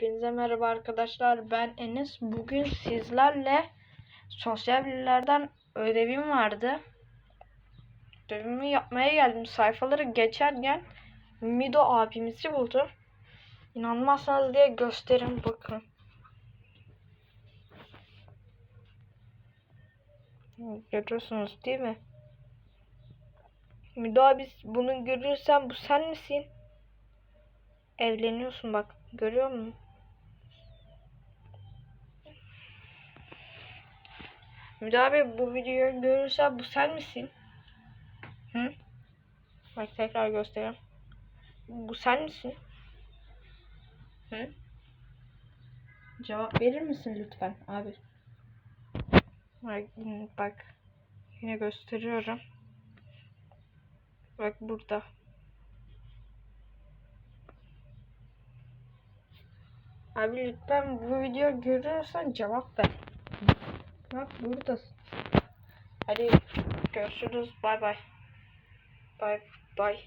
Hepinize merhaba arkadaşlar. Ben Enes. Bugün sizlerle sosyal bilgilerden ödevim vardı. Ödevimi yapmaya geldim. Sayfaları geçerken Mido abimizi buldum. İnanmazsanız diye gösterin bakın. Görüyorsunuz değil mi? Mido abi bunu görürsen bu sen misin? Evleniyorsun bak. Görüyor musun? Müdür abi bu videoyu görürse bu sen misin? Hı? Bak tekrar göstereyim. Bu sen misin? Hı? Cevap verir misin lütfen abi? Bak, bak. Yine gösteriyorum. Bak burada. Abi lütfen bu videoyu görüyorsan cevap ver. Bak buradasın. Hadi görüşürüz. Bay bay. Bay bay.